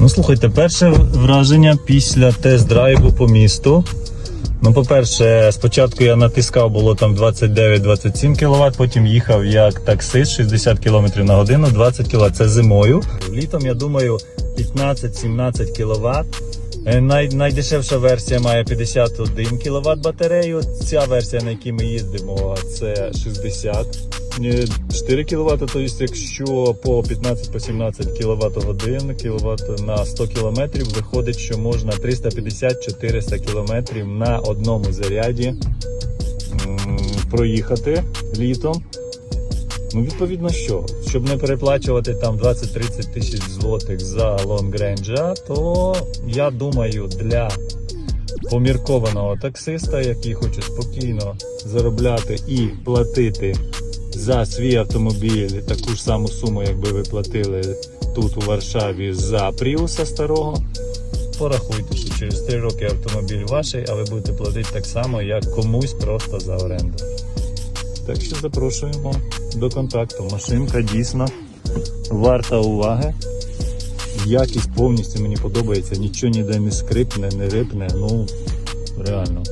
Ну слухайте, перше враження після тест-драйву по місту. Ну, по-перше, спочатку я натискав, було там 29-27 кВт, потім їхав як таксист 60 км на годину, 20 кВт. Це зимою. Літом, я думаю, 15-17 кВт. Е, Най, найдешевша версія має 51 кВт батарею. Ця версія, на якій ми їздимо, це 60. Е, 4 кВт, тобто якщо по 15-17 кВт годин, кВт на 100 км, виходить, що можна 350-400 км на одному заряді проїхати літом. Ну, відповідно, що? Щоб не переплачувати там 20-30 тисяч злотих за лонгренджа, то я думаю, для поміркованого таксиста, який хоче спокійно заробляти і платити за свій автомобіль таку ж саму суму, якби ви платили тут у Варшаві за Пріуса старого. Порахуйте, що через 3 роки автомобіль ваш, а ви будете платити так само, як комусь просто за оренду. Так що запрошуємо до контакту. Машинка дійсно варта уваги. Якість повністю мені подобається, нічого ніде не скрипне, не рипне. Ну реально.